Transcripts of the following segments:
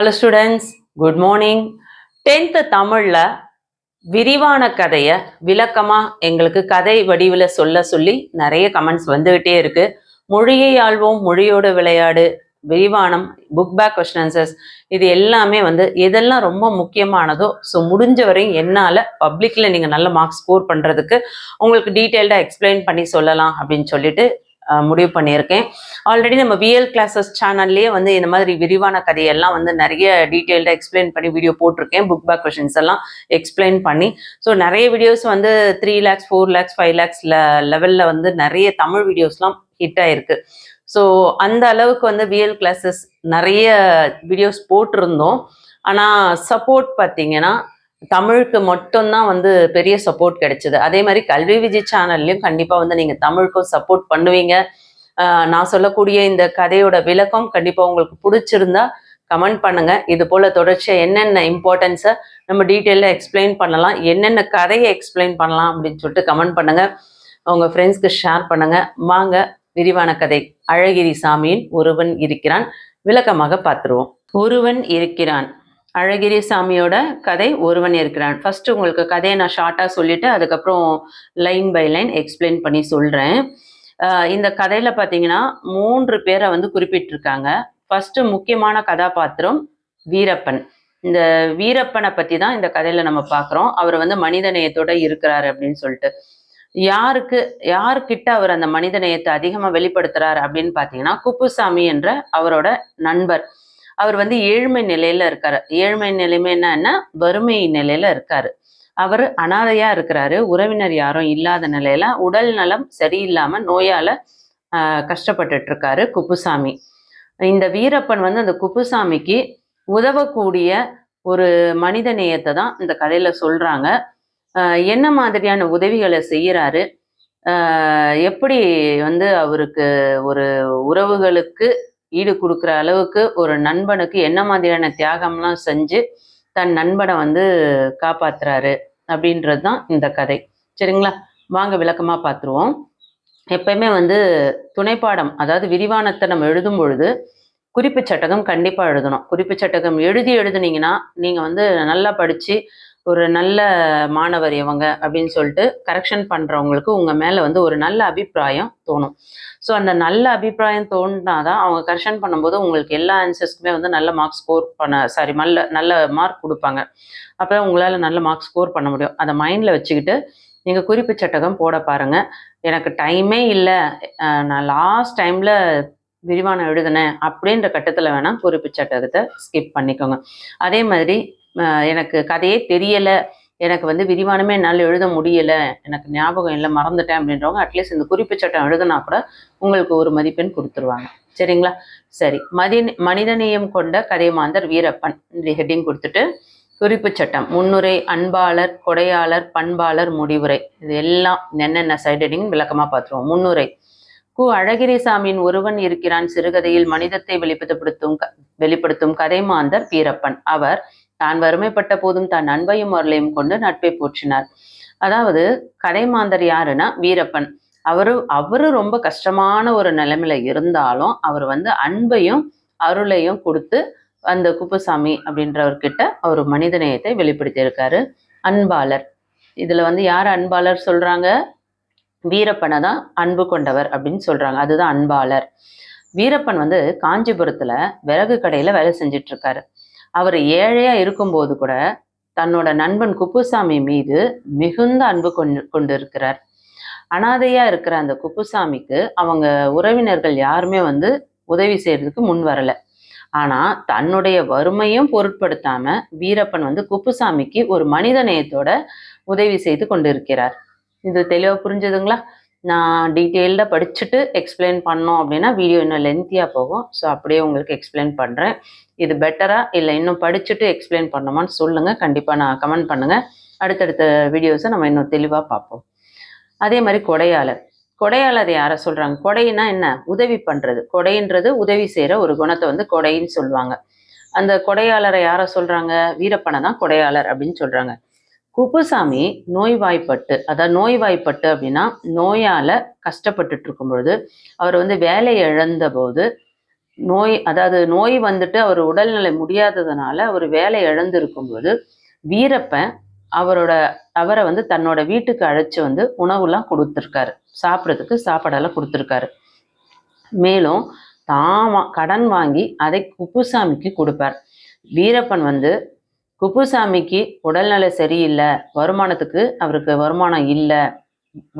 Hello students good morning tenth தமிழில் விரிவான கதையை விளக்கமாக எங்களுக்கு கதை வடிவில் சொல்ல சொல்லி நிறைய கமெண்ட்ஸ் வந்துக்கிட்டே இருக்கு. மொழியை ஆழ்வோம் மொழியோட விளையாடு விரிவானம் புக் பேக் கொஸ்டின்சஸ் இது எல்லாமே வந்து எதெல்லாம் ரொம்ப முக்கியமானதோ ஸோ முடிஞ்ச வரையும் என்னால் பப்ளிக்கில் நீங்கள் நல்ல மார்க்ஸ் ஸ்கோர் பண்ணுறதுக்கு உங்களுக்கு டீட்டெயில்டாக எக்ஸ்பிளைன் பண்ணி சொல்லலாம் அப்படின்னு சொல்லிட்டு முடிவு பண்ணியிருக்கேன். ஆல்ரெடி நம்ம விஎல் கிளாஸஸ் சேனல்லேயே வந்து இந்த மாதிரி விரிவான கதையெல்லாம் வந்து நிறைய டீட்டெயில்டாக எக்ஸ்பிளைன் பண்ணி வீடியோ போட்டிருக்கேன். புக் பேக் கொஷின்ஸ் எல்லாம் எக்ஸ்பிளைன் பண்ணி. ஸோ நிறைய வீடியோஸ் வந்து three lakhs four lakhs five lakhs லெவலில் வந்து நிறைய தமிழ் வீடியோஸ்லாம் ஹிட் ஆயிருக்கு. ஸோ அந்த அளவுக்கு வந்து விஎல் கிளாஸஸ் நிறைய வீடியோஸ் போட்டிருந்தோம். ஆனால் சப்போர்ட் பார்த்தீங்கன்னா தமிழுக்கு மட்டும்தான் வந்து பெரிய சப்போர்ட் கிடைச்சது. அதே மாதிரி கல்வி விஜய் சேனல்லையும் கண்டிப்பாக வந்து நீங்கள் தமிழுக்கும் சப்போர்ட் பண்ணுவீங்க. நான் சொல்லக்கூடிய இந்த கதையோட விளக்கம் கண்டிப்பாக உங்களுக்கு பிடிச்சிருந்தா கமெண்ட் பண்ணுங்க. இது போல தொடர்ச்சியாக என்னென்ன இம்பார்ட்டன்ஸை நம்ம டீட்டெயிலாக எக்ஸ்பிளைன் பண்ணலாம் என்னென்ன கதையை எக்ஸ்பிளைன் பண்ணலாம் அப்படின்னு சொல்லிட்டு கமெண்ட் பண்ணுங்க. உங்க ஃப்ரெண்ட்ஸ்க்கு ஷேர் பண்ணுங்க. வாங்க விரிவான கதை. அழகிரி சாமியின் ஒருவன் இருக்கிறான். விளக்கமாக பார்த்துருவோம். ஒருவன் இருக்கிறான். அழகிரி சாமியோட கதை ஒருவன் இருக்கிறான். ஃபர்ஸ்ட் உங்களுக்கு கதையை நான் ஷார்ட்டாக சொல்லிட்டு அதுக்கப்புறம் லைன் பை லைன் எக்ஸ்பிளைன் பண்ணி சொல்கிறேன் இந்த கதையில் பார்த்தீங்கன்னா மூன்று பேரை வந்து குறிப்பிட்டிருக்காங்க. ஃபர்ஸ்ட் முக்கியமான கதாபாத்திரம் வீரப்பன். இந்த வீரப்பனை பற்றி தான் இந்த கதையில் நம்ம பார்க்குறோம் அவர் வந்து மனிதநேயத்தோட இருக்கிறாரு அப்படின்னு சொல்லிட்டு. யாருக்கு யாருக்கிட்ட அவர் அந்த மனிதநேயத்தை அதிகமாக வெளிப்படுத்துறாரு அப்படின்னு பார்த்தீங்கன்னா குப்புசாமி என்ற அவரோட நண்பர். அவர் வந்து ஏழ்மை நிலையில இருக்காரு. ஏழ்மை நிலைமை என்னன்னா வறுமை நிலையில இருக்காரு. அவர் அனாதையா இருக்கிறாரு. உறவினர் யாரும் இல்லாத நிலையில உடல் நலம் சரியில்லாம நோயால கஷ்டப்பட்டுட்டு இருக்காரு குப்புசாமி. இந்த வீரப்பன் வந்து அந்த குப்புசாமிக்கு உதவக்கூடிய ஒரு மனித நேயத்தை தான் இந்த கதையில சொல்றாங்க. என்ன மாதிரியான உதவிகளை செய்யறாரு? எப்படி வந்து அவருக்கு ஒரு உறவுகளுக்கு ஈடு கொடுக்குற அளவுக்கு ஒரு நண்பனுக்கு என்ன மாதிரியான தியாகம்லாம் செஞ்சு தன் நண்பனை வந்து காப்பாத்துறாரு அப்படின்றது தான் இந்த கதை. சரிங்களா? வாங்க விளக்கமா பார்த்துருவோம் எப்பயுமே வந்து துணைப்பாடம் அதாவது விரிவானத்தை நம்ம எழுதும் பொழுது குறிப்பு சட்டகம் கண்டிப்பா எழுதணும். குறிப்பு சட்டகம் எழுதி எழுதுனீங்கன்னா நீங்க வந்து நல்லா படிச்சு ஒரு நல்ல மாணவர் இவங்க அப்படின்னு சொல்லிட்டு கரெக்ஷன் பண்ணுறவங்களுக்கு உங்கள் மேலே வந்து ஒரு நல்ல அபிப்பிராயம் தோணும். ஸோ அந்த நல்ல அபிப்பிராயம் தோணுனாதான் அவங்க கரெக்ஷன் பண்ணும்போது உங்களுக்கு எல்லா ஆன்சர்ஸ்க்குமே வந்து நல்ல மார்க் ஸ்கோர் பண்ண சாரி நல்ல நல்ல மார்க் கொடுப்பாங்க. அப்போ உங்களால் நல்ல மார்க் ஸ்கோர் பண்ண முடியும். அதை மைண்டில் வச்சுக்கிட்டு நீங்கள் குறிப்பு சட்டகம் போட பாருங்க. எனக்கு டைமே இல்லை. நான் லாஸ்ட் டைமில் விரிவானம் எழுதினேன் அப்படின்ற கட்டத்தில் வேணால் குறிப்பு சட்டகத்தை ஸ்கிப் பண்ணிக்கோங்க. அதே மாதிரி எனக்கு கதையே தெரியலை. எனக்கு வந்து விரிவானமே என்னால் எழுத முடியலை. எனக்கு ஞாபகம் இல்லை மறந்துட்டேன் அப்படின்றவங்க அட்லீஸ்ட் இந்த குறிப்பு சட்டம் எழுதுனா கூட உங்களுக்கு ஒரு மதிப்பெண் கொடுத்துருவாங்க. சரிங்களா? சரி. மதி மனிதநேயம் கொண்ட கதைமாந்தர் வீரப்பன். இந்த ஹெட்டிங் கொடுத்துட்டு குறிப்பு சட்டம். முன்னுரை அன்பாளர் கொடையாளர் பண்பாளர் முடிவுரை. இது எல்லாம் என்னென்ன சைட் விளக்கமாக பார்த்துருவோம். முன்னுரை. கு அழகிரிசாமியின் ஒருவன் இருக்கிறான் சிறுகதையில் மனிதத்தை வெளிப்படுத்தும் க- வெளிப்படுத்தும் கதைமாந்தர் வீரப்பன். அவர் தான் வறுமைப்பட்ட போதும் தன் அன்பையும் அருளையும் கொண்டு நட்பை போற்றினார். அதாவது கடைமாந்தர் யாருன்னா வீரப்பன். அவரு அவரு ரொம்ப கஷ்டமான ஒரு நிலைமையில இருந்தாலும் அவர் வந்து அன்பையும் அருளையும் கொடுத்து அந்த குப்புசாமி அப்படின்றவர்கிட்ட அவர் மனிதநேயத்தை வெளிப்படுத்தியிருக்காரு. அன்பாளர். இதுல வந்து யார் அன்பாளர் சொல்றாங்க? வீரப்பனை தான் அன்பு கொண்டவர் அப்படின்னு சொல்றாங்க. அதுதான் அன்பாளர். வீரப்பன் வந்து காஞ்சிபுரத்துல விறகு கடையில வேலை செஞ்சுட்டு இருக்காரு. அவர் ஏழையா இருக்கும்போது கூட தன்னோட நண்பன் குப்புசாமி மீது மிகுந்த அன்பு கொண்டு கொண்டு இருக்கிறார் அனாதையா இருக்கிற அந்த குப்புசாமிக்கு அவங்க உறவினர்கள் யாருமே வந்து உதவி செய்யறதுக்கு முன் வரல. ஆனா தன்னுடைய வறுமையும் பொருட்படுத்தாம வீரப்பன் வந்து குப்புசாமிக்கு ஒரு மனித நேயத்தோட உதவி செய்து கொண்டிருக்கிறார். இது தெளிவா புரிஞ்சுதுங்களா? நான் டீட்டெயில்டாக படிச்சுட்டு எக்ஸ்பிளைன் பண்ணோம் அப்படின்னா வீடியோ இன்னும் லென்த்தியாக போகும். ஸோ அப்படியே உங்களுக்கு எக்ஸ்பிளைன் பண்ணுறேன் இது பெட்டராக இல்லை இன்னும் படிச்சுட்டு எக்ஸ்பிளைன் பண்ணோமான்னு சொல்லுங்கள் கண்டிப்பாக நான் கமெண்ட் பண்ணுங்கள் அடுத்தடுத்த வீடியோஸை நம்ம இன்னும் தெளிவாக பார்ப்போம். அதே மாதிரி கொடையாளர். கொடையாளர் யாரை சொல்கிறாங்க கொடைனா என்ன? உதவி பண்ணுறது கொடைன்றது உதவி செய்கிற ஒரு குணத்தை வந்து கொடைன்னு சொல்லுவாங்க. அந்த கொடையாளரை யாரை சொல்கிறாங்க வீரப்பனை தான் கொடையாளர் அப்படின்னு சொல்கிறாங்க குப்புசாமி நோய்வாய்ப்பட்டு அதாவது நோய்வாய்ப்பட்டு அப்படின்னா நோயால கஷ்டப்பட்டுட்டு இருக்கும் பொழுது அவர் வந்து வேலை இழந்த போது நோய் அதாவது நோய் வந்துட்டு அவர் உடல்நிலை முடியாததுனால அவர் வேலை இழந்திருக்கும்போது வீரப்பன் அவரோட அவரை வந்து தன்னோட வீட்டுக்கு அழைச்சி வந்து உணவுலாம் கொடுத்துருக்காரு. சாப்பிட்றதுக்கு சாப்பாடெல்லாம் கொடுத்துருக்காரு. மேலும் தான் கடன் வாங்கி அதை குப்புசாமிக்கு கொடுப்பார். வீரப்பன் வந்து குப்புசாமிக்கு உடல்நிலை சரியில்லை வருமானத்துக்கு அவருக்கு வருமானம் இல்லை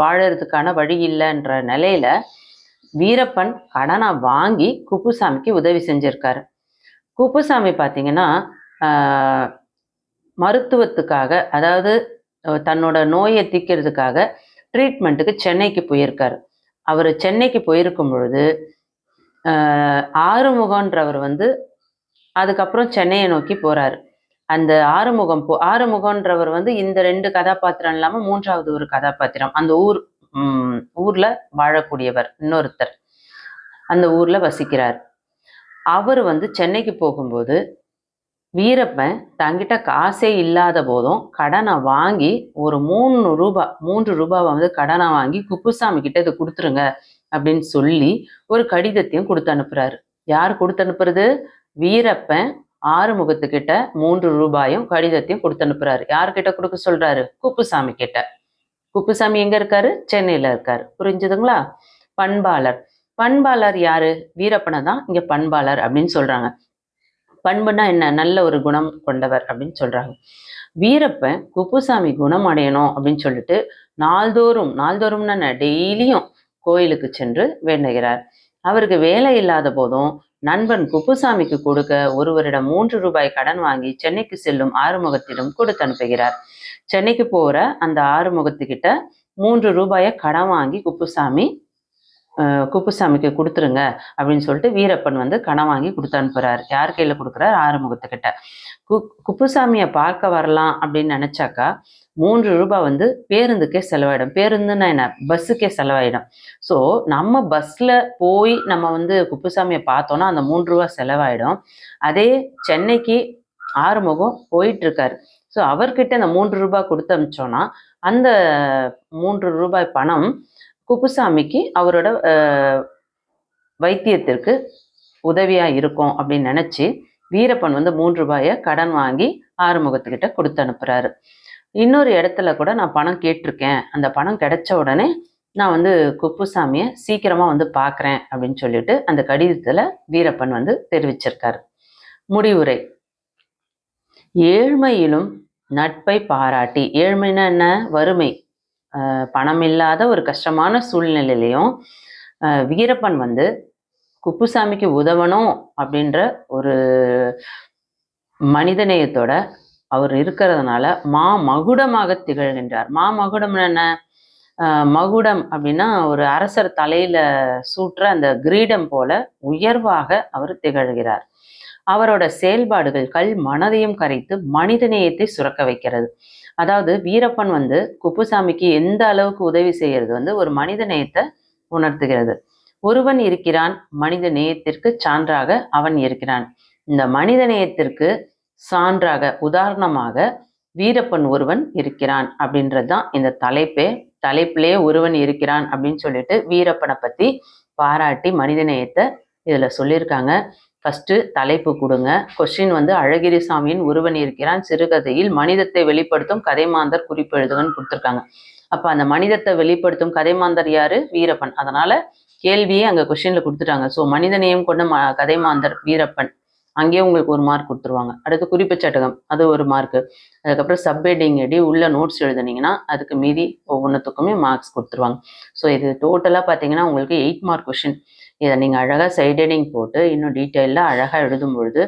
வாழறதுக்கான வழி இல்லைன்ற நிலையில வீரப்பன் கடனை வாங்கி குப்புசாமிக்கு உதவி செஞ்சிருக்காரு. குப்புசாமி பார்த்தீங்கன்னா மருத்துவத்துக்காக அதாவது தன்னோட நோயை தீக்கிறதுக்காக ட்ரீட்மெண்ட்டுக்கு சென்னைக்கு போயிருக்காரு. அவர் சென்னைக்கு போயிருக்கும் பொழுது ஆறுமுகன்றவர் வந்து அதுக்கப்புறம் சென்னையை நோக்கி போறாரு. அந்த ஆறுமுகம் போ ஆறுமுகன்றவர் வந்து இந்த ரெண்டு கதாபாத்திரம் இல்லாம மூன்றாவது ஒரு கதாபாத்திரம். அந்த ஊர் ம், ஊர்ல வாழக்கூடியவர் இன்னொருத்தர். அந்த ஊர்ல வசிக்கிறார். அவர் வந்து சென்னைக்கு போகும்போது வீரப்பன் தங்கிட்ட காசே இல்லாத போதும் கடனை வாங்கி ஒரு மூணு ரூபாய் மூன்று ரூபாவை வந்து கடனை வாங்கி குப்புசாமி கிட்ட இதை கொடுத்துருங்க அப்படின்னு சொல்லி ஒரு கடிதத்தையும் கொடுத்து அனுப்புறாரு. யார் கொடுத்து அனுப்புறது? வீரப்பன் ஆறுமுகத்துக்கிட்ட மூன்று ரூபாயும் கடிதத்தையும் கொடுத்து அனுப்புறாரு. யார்கிட்ட கொடுக்க சொல்றாரு? குப்புசாமி கிட்ட. குப்புசாமி எங்க இருக்காரு? சென்னையில இருக்காரு. புரிஞ்சுதுங்களா? பண்பாளர். பண்பாளர் யாரு? வீரப்பனை தான் இங்க பண்பாளர் அப்படின்னு சொல்றாங்க. பண்புனா என்ன? நல்ல ஒரு குணம் கொண்டவர் அப்படின்னு சொல்றாங்க. வீரப்பன் குப்புசாமி குணம் அடையணும் அப்படின்னு சொல்லிட்டு நாள்தோறும் நாள்தோறும்னா டெய்லியும் கோயிலுக்கு சென்று வேண்டுகிறார். அவருக்கு வேலை இல்லாத போதும் நண்பன் குப்புசாமிக்கு கொடுக்க ஒருவரிடம் மூன்று ரூபாய் கடன் வாங்கி சென்னைக்கு செல்லும் ஆறுமுகத்திடம் கொடுத்து அனுப்புகிறார். சென்னைக்கு போற அந்த ஆறுமுகத்துக்கிட்ட மூன்று ரூபாயை கடன் வாங்கி குப்புசாமி குப்புசாமிக்கு கொடுத்துருங்க அப்படின்னு சொல்லிட்டு வீரப்பன் வந்து கடன் வாங்கி கொடுத்து அனுப்புறாரு. யார் கையில கொடுக்குறாரு? ஆறுமுகத்துக்கிட்ட. கு குப்புசாமியை பார்க்க வரலாம் அப்படின்னு நினைச்சாக்கா மூன்று ரூபாய் வந்து பேருந்துக்கே செலவாயிடும். பேருந்துன்னா என்ன? பஸ்ஸுக்கே செலவாயிடும். ஸோ நம்ம பஸ்ல போய் நம்ம வந்து குப்புசாமியை பார்த்தோன்னா அந்த மூன்று ரூபாய் செலவாயிடும். அதே சென்னைக்கு ஆறுமுகம் போயிட்டு இருக்காரு ஸோ அவர்கிட்ட அந்த மூன்று ரூபாய் கொடுத்து அனுப்பிச்சோன்னா அந்த மூன்று ரூபாய் பணம் குப்புசாமிக்கு அவரோட வைத்தியத்திற்கு உதவியாக இருக்கும் அப்படின்னு நினச்சி வீரப்பன் வந்து மூன்று ரூபாயை கடன் வாங்கி ஆறுமுகத்துக்கிட்ட கொடுத்து அனுப்புகிறாரு இன்னொரு இடத்துல கூட நான் பணம் கேட்டிருக்கேன். அந்த பணம் கிடைச்ச உடனே நான் வந்து குப்புசாமியை சீக்கிரமாக வந்து பார்க்குறேன் அப்படின்னு சொல்லிட்டு அந்த கடிதத்தில் வீரப்பன் வந்து தெரிவிச்சிருக்காரு. முடிவுரை. ஏழ்மையிலும் நட்பை பாராட்டி. ஏழ்மைன்னா என்ன? வறுமை. பணம் இல்லாத ஒரு கஷ்டமான சூழ்நிலையிலையும் வீரப்பன் வந்து குப்புசாமிக்கு உதவணும் அப்படின்ற ஒரு மனிதநேயத்தோட அவர் இருக்கிறதுனால மா மகுடமாக திகழ்கின்றார். மா மகுடம் என்ன மகுடம் அப்படின்னா ஒரு அரசர் தலையில சூட்டுற அந்த கிரீடம் போல உயர்வாக அவர் திகழ்கிறார். அவரோட செயல்பாடுகள் கல் மனதையும் கரைத்து மனிதநேயத்தை சுரக்க வைக்கிறது. அதாவது வீரப்பன் வந்து குப்புசாமிக்கு எந்த அளவுக்கு உதவி செய்யறது வந்து ஒரு மனித நேயத்தை உணர்த்துகிறது. ஒருவன் இருக்கிறான் மனித நேயத்திற்கு சான்றாக அவன் இருக்கிறான். இந்த மனித நேயத்திற்கு சான்றாக உதாரணமாக வீரப்பன் ஒருவன் இருக்கிறான் அப்படின்றது தான் இந்த தலைப்பே. தலைப்பிலே ஒருவன் இருக்கிறான் அப்படின்னு சொல்லிட்டு வீரப்பனை பத்தி பாராட்டி மனித நேயத்தை இதுல சொல்லியிருக்காங்க. ஃபஸ்ட்டு தலைப்பு கொடுங்க. கொஸ்டின் வந்து அழகிரி சாமியின் ஒருவன் இருக்கிறான் சிறுகதையில் மனிதத்தை வெளிப்படுத்தும் கதைமாந்தர் குறிப்பு எழுதுகன்னு கொடுத்துருக்காங்க. அப்போ அந்த மனிதத்தை வெளிப்படுத்தும் கதைமாந்தர் யாரு? வீரப்பன். அதனால கேள்வியே அங்கே கொஸ்டினில் கொடுத்துட்டாங்க. ஸோ மனிதநேயம் கொண்ட ம கதைமாந்தர் வீரப்பன். அங்கேயே உங்களுக்கு ஒரு மார்க் கொடுத்துருவாங்க. அடுத்து குறிப்பு சட்டகம். அது ஒரு மார்க் அதுக்கப்புறம் சப்ஹெட்டிங் எடி உள்ள நோட்ஸ் எழுதுனீங்கன்னா அதுக்கு மீதி ஒவ்வொன்றுத்துக்குமே மார்க்ஸ் கொடுத்துருவாங்க. ஸோ இது டோட்டலாக பார்த்தீங்கன்னா உங்களுக்கு எயிட் மார்க் கொஷின் இதை நீங்கள் அழகாக சைடனிங் போட்டு இன்னும் டீட்டெயிலாக அழகாக எழுதும் பொழுது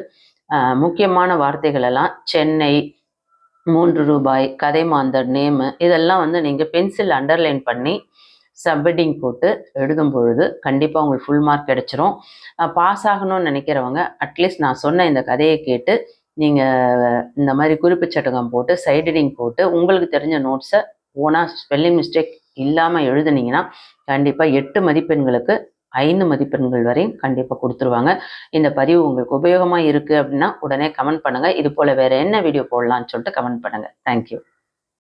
முக்கியமான வார்த்தைகள் எல்லாம் சென்னை மூன்று ரூபாய் கதை மாந்தர் நேமு இதெல்லாம் வந்து நீங்கள் பென்சில் அண்டர்லைன் பண்ணி சப்ஹெட்டிங் போட்டு எழுதும் பொழுது கண்டிப்பாக உங்களுக்கு ஃபுல் மார்க் கிடைச்சிரும். பாஸ் ஆகணும்னு நினைக்கிறவங்க அட்லீஸ்ட் நான் சொன்ன இந்த கதையை கேட்டு நீங்கள் இந்த மாதிரி குறிப்பு சட்டகம் போட்டு சைடடிங் போட்டு உங்களுக்கு தெரிஞ்ச நோட்ஸை ஓனாக ஸ்பெல்லிங் மிஸ்டேக் இல்லாமல் எழுதுனீங்கன்னா கண்டிப்பாக எட்டு மதிப்பெண்களுக்கு ஐந்து மதிப்பெண்கள் வரையும் கண்டிப்பாக கொடுத்துருவாங்க. இந்த பதிவு உங்களுக்கு உபயோகமாக இருக்குது அப்படின்னா உடனே கமெண்ட் பண்ணுங்கள் இது போல் வேறு என்ன வீடியோ போடலான்னு சொல்லிட்டு கமெண்ட் பண்ணுங்கள் தேங்க்யூ